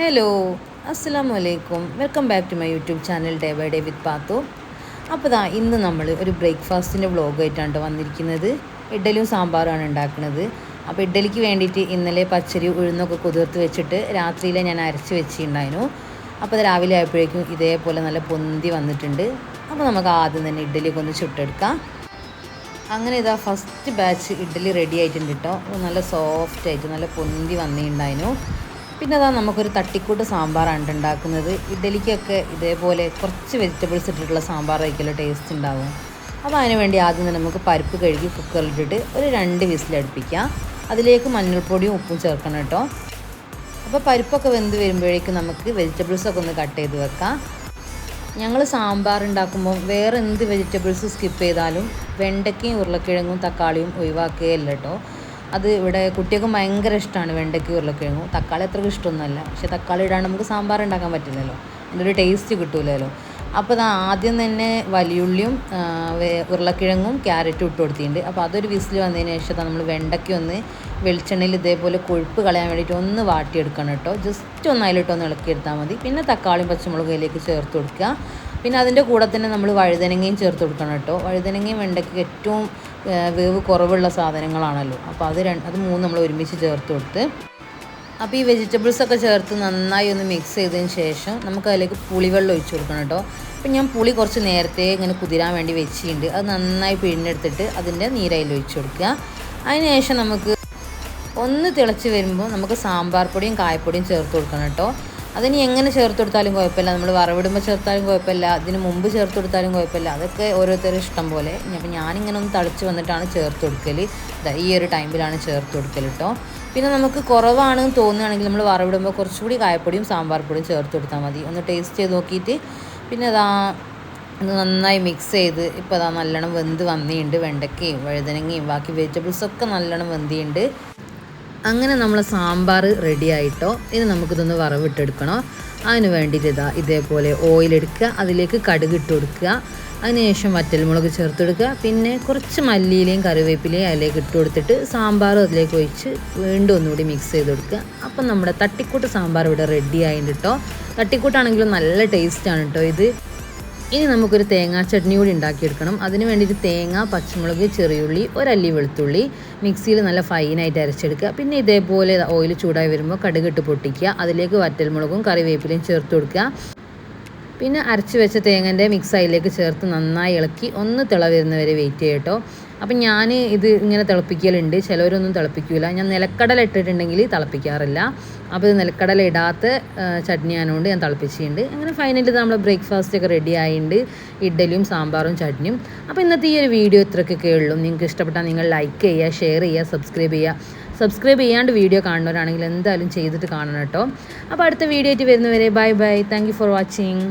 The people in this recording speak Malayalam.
ഹലോ അസ്സാം വലൈക്കും welcome back to my YouTube channel day by day with Pathu അപ്പോൾ ദാ ഇന്ന് നമ്മൾ ഒരു ബ്രേക്ക്ഫാസ്റ്റിന്റെ വ്ളോഗായിട്ടാണ് ട്ടോ വന്നിരിക്കുന്നത്. ഇഡ്ഡലിയും സാമ്പാറുമാണ് ഉണ്ടാക്കുന്നത്. അപ്പോൾ ഇഡ്ഡലിക്ക് വേണ്ടിയിട്ട് ഇന്നലെ പച്ചരി ഉഴുന്നൊക്കെ കുതിർത്ത് വെച്ചിട്ട് രാത്രിയിലെ ഞാൻ അരച്ച് വെച്ചിട്ടുണ്ടായിരുന്നു. അപ്പോൾ അത് രാവിലെ ആയപ്പോഴേക്കും ഇതേപോലെ നല്ല പൊന്തി വന്നിട്ടുണ്ട്. അപ്പോൾ നമുക്ക് ആദ്യം തന്നെ ഇഡ്ഡലിയൊക്കെ ഒന്ന് ചുട്ടെടുക്കാം. അങ്ങനെ ഇതാ ഫസ്റ്റ് ബാച്ച് ഇഡ്ഡലി റെഡി ആയിട്ടുണ്ട് കേട്ടോ. നല്ല സോഫ്റ്റ് ആയിട്ട് നല്ല പൊന്തി വന്നിട്ടുണ്ടായിരുന്നു. പിന്നെ അതാ നമുക്കൊരു തട്ടിക്കൂട്ട് സാമ്പാറാണ് ഉണ്ടാക്കുന്നത് ഇഡലിക്കൊക്കെ ഇതേപോലെ കുറച്ച് വെജിറ്റബിൾസ് ഇട്ടിട്ടുള്ള സാമ്പാർ സാമ്പാറായിരിക്കുമല്ലോ ടേസ്റ്റ് ഉണ്ടാവും അപ്പോൾ അതിന് വേണ്ടി ആദ്യം തന്നെ നമുക്ക് പരിപ്പ് കഴുകി കുക്കറിലിട്ടിട്ട് ഒരു രണ്ട് വിസിൽ വിസിലടുപ്പിക്കാം അതിലേക്ക് മഞ്ഞൾപ്പൊടിയും ഉപ്പും ചേർക്കണം കേട്ടോ. അപ്പോൾ പരിപ്പൊക്കെ വെന്ത് വരുമ്പോഴേക്കും നമുക്ക് വെജിറ്റബിൾസൊക്കെ ഒന്ന് കട്ട് ചെയ്ത് വെക്കാം. ഞങ്ങൾ സാമ്പാർ ഉണ്ടാക്കുമ്പോൾ വേറെ എന്ത് വെജിറ്റബിൾസ് സ്കിപ്പ് ചെയ്താലും വെണ്ടയ്ക്കയും ഉരുളക്കിഴങ്ങും തക്കാളിയും ഒഴിവാക്കുകയല്ല കേട്ടോ. അത് ഇവിടെ കുട്ടികൾക്ക് ഭയങ്കര ഇഷ്ടമാണ് വെണ്ടയ്ക്ക് ഉരുളക്കിഴങ്ങും. തക്കാളി അത്രയ്ക്ക് ഇഷ്ടമൊന്നുമല്ല. പക്ഷേ തക്കാളി ഇടാണ്ട് നമുക്ക് സാമ്പാർ ഉണ്ടാക്കാൻ പറ്റില്ലല്ലോ. അതിന്റെ ഒരു ടേസ്റ്റ് കിട്ടൂലല്ലോ. അപ്പോൾ അത് ആദ്യം തന്നെ വലിയുള്ളിയും ഉരുളക്കിഴങ്ങും ക്യാരറ്റും ഇട്ട് കൊടുത്തിട്ടുണ്ട്. അപ്പോൾ അതൊരു വിസിൽ വന്നതിന് ശേഷം നമ്മൾ വെണ്ടയ്ക്ക ഒന്ന് വെളിച്ചെണ്ണയിൽ ഇതേപോലെ കൊഴുപ്പ് കളയാൻ വേണ്ടിയിട്ട് ഒന്ന് വാട്ടിയെടുക്കണം കേട്ടോ. ജസ്റ്റ് ഒന്ന് അതിലിട്ട് ഒന്ന് ഇളക്കിയെടുത്താൽ മതി. പിന്നെ തക്കാളിയും പച്ചമുളകും അതിലേക്ക് ചേർത്ത് കൊടുക്കുക. പിന്നെ അതിന്റെ കൂടെ തന്നെ നമ്മൾ വഴുതനങ്ങയും ചേർത്ത് കൊടുക്കണം കേട്ടോ. വഴുതനങ്ങയും വെണ്ടയ്ക്ക് ഏറ്റവും വേവ് കുറവുള്ള സാധനങ്ങളാണല്ലോ. അപ്പോൾ അത് രണ്ട് അത് മൂന്ന് നമ്മൾ ഒരുമിച്ച് ചേർത്ത് കൊടുത്ത് അപ്പോൾ ഈ വെജിറ്റബിൾസ് ഒക്കെ ചേർത്ത് നന്നായി ഒന്ന് മിക്സ് ചെയ്തതിന് ശേഷം നമുക്ക് അതിലേക്ക് പുളിവെള്ളം ഒഴിച്ചു കൊടുക്കണം കേട്ടോ. അപ്പം ഞാൻ പുളി കുറച്ച് നേരത്തെ ഇങ്ങനെ കുതിരാൻ വേണ്ടി വെച്ചിട്ടുണ്ട്. അത് നന്നായി പിഴിഞ്ഞെടുത്തിട്ട് അതിന്റെ നീരയിൽ ഒഴിച്ചു കൊടുക്കുക. അതിനുശേഷം നമുക്ക് ഒന്ന് തിളച്ച് വരുമ്പോൾ നമുക്ക് സാമ്പാർ പൊടിയും കായപ്പൊടിയും ചേർത്ത് കൊടുക്കണം കേട്ടോ. അതിന് എങ്ങനെ ചേർത്ത് കൊടുത്താലും കുഴപ്പമില്ല. നമ്മൾ വറവിടുമ്പോൾ ചേർത്താലും കുഴപ്പമില്ല. അതിന് മുമ്പ് ചേർത്ത് കൊടുത്താലും കുഴപ്പമില്ല. അതൊക്കെ ഓരോരുത്തരും ഇഷ്ടം പോലെ. അപ്പോൾ ഞാനിങ്ങനെ ഒന്ന് തളിച്ച് വന്നിട്ടാണ് ചേർത്ത് കൊടുക്കൽ ഈ ഒരു ടൈമിലാണ് ചേർത്ത് കൊടുക്കൽ കേട്ടോ പിന്നെ നമുക്ക് കുറവാണെന്ന് തോന്നുകയാണെങ്കിൽ നമ്മൾ വറവിടുമ്പോൾ കുറച്ചുകൂടി കായപ്പൊടിയും സാമ്പാർ പൊടിയും ചേർത്ത് കൊടുത്താൽ മതി. ഒന്ന് ടേസ്റ്റ് ചെയ്ത് നോക്കിയിട്ട് പിന്നെ അതാ നന്നായി മിക്സ് ചെയ്ത് ഇപ്പോൾ അതാ നല്ലോണം വെന്ത് വന്നിട്ടുണ്ട്. വെണ്ടയ്ക്കയും വഴുതനങ്ങയും ബാക്കി വെജിറ്റബിൾസൊക്കെ നല്ലോണം വെന്തിയുണ്ട് അങ്ങനെ നമ്മൾ സാമ്പാർ റെഡി ആയിട്ടോ ഇനി നമുക്കിതൊന്ന് വറവിട്ടെടുക്കണോ. അതിന് വേണ്ടിയിട്ട് ഇതാ ഇതേപോലെ ഓയിലെടുക്കുക അതിലേക്ക് കടുക് ഇട്ട് കൊടുക്കുക. അതിനുശേഷം വറ്റൽമുളക് ചേർത്ത് കൊടുക്കുക. പിന്നെ കുറച്ച് മല്ലിയിലയും കറിവേപ്പിലയും അതിലേക്ക് ഇട്ട് കൊടുത്തിട്ട് സാമ്പാർ അതിലേക്ക് ഒഴിച്ച് വീണ്ടും ഒന്നുകൂടി മിക്സ് ചെയ്ത് കൊടുക്കുക. അപ്പം നമ്മുടെ തട്ടിക്കൂട്ട് സാമ്പാർ ഇവിടെ റെഡി ആയിട്ടുണ്ട് കേട്ടോ തട്ടിക്കൂട്ടാണെങ്കിലും നല്ല ടേസ്റ്റാണ് കേട്ടോ ഇത്. ഇനി നമുക്കൊരു തേങ്ങാ ചട്നി കൂടി ഉണ്ടാക്കിയെടുക്കണം. അതിന് വേണ്ടിയിട്ട് തേങ്ങ പച്ചമുളക് ചെറിയുള്ളി ഒരല്ലി വെളുത്തുള്ളി മിക്സിയിൽ നല്ല ഫൈനായിട്ട് അരച്ചെടുക്കുക. പിന്നെ ഇതേപോലെ ഓയിൽ ചൂടായി വരുമ്പോൾ കടുകിട്ട് പൊട്ടിക്കുക. അതിലേക്ക് വറ്റൽമുളകും കറിവേപ്പിലയും ചേർത്ത് കൊടുക്കുക. പിന്നെ അരച്ച് വെച്ച തേങ്ങന്റെ മിക്സ് അതിലേക്ക് ചേർത്ത് നന്നായി ഇളക്കി ഒന്ന് തിള വരുന്നവരെ വെയിറ്റ് ചെയ്യട്ടോ അപ്പം ഞാൻ ഇത് ഇങ്ങനെ തിളപ്പിക്കലുണ്ട്. ചിലവരൊന്നും തിളപ്പിക്കില്ല ഞാൻ നിലക്കടല ഇട്ടിട്ടുണ്ടെങ്കിൽ തിളപ്പിക്കാറില്ല. അപ്പോൾ ഇത് നിലക്കടല ഇടാത്ത ചട്നി ആയതുകൊണ്ട് ഞാൻ തിളപ്പിച്ചിട്ടുണ്ട്. അങ്ങനെ ഫൈനലി നമ്മൾ ബ്രേക്ക്ഫാസ്റ്റ് ഒക്കെ റെഡി ആയിട്ടുണ്ട്. ഇഡ്ഡലിയും സാമ്പാറും ചട്നിയും. അപ്പോൾ ഇന്നത്തെ ഈ ഒരു വീഡിയോ ഇത്രയൊക്കെ ഉള്ളൂ. നിങ്ങൾക്ക് ഇഷ്ടപ്പെട്ടാൽ നിങ്ങൾ ലൈക്ക് ചെയ്യുക ഷെയർ ചെയ്യുക സബ്സ്ക്രൈബ് ചെയ്യുക. സബ്സ്ക്രൈബ് ചെയ്യാണ്ട് വീഡിയോ കാണുന്നവരാണെങ്കിൽ എന്തായാലും ചെയ്തിട്ട് കാണണം കേട്ടോ. അപ്പോൾ അടുത്ത വീഡിയോ ആയിട്ട് വരുന്നവരെ bye bye thank for watching